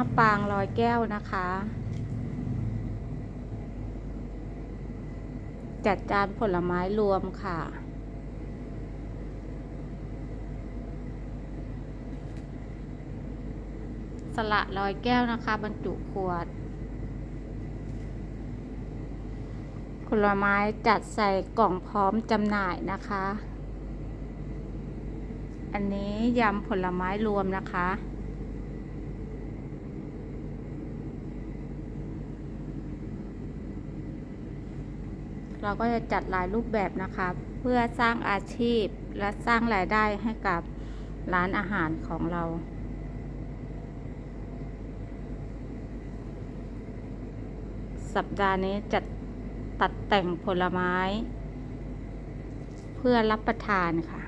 มะปางร้อยแก้วนะคะ จัดจานผลไม้รวมค่ะ สละร้อยแก้วนะคะ บรรจุขวด ผลไม้จัดใส่กล่องพร้อมจำหน่ายนะคะ อันนี้ยำผลไม้รวมนะคะ เราก็จะจัดหลายรูปแบบนะคะ เพื่อสร้างอาชีพและสร้างรายได้ให้กับร้านอาหารของเรา สัปดาห์นี้จัดตัดแต่งผลไม้ เพื่อรับประทานค่ะ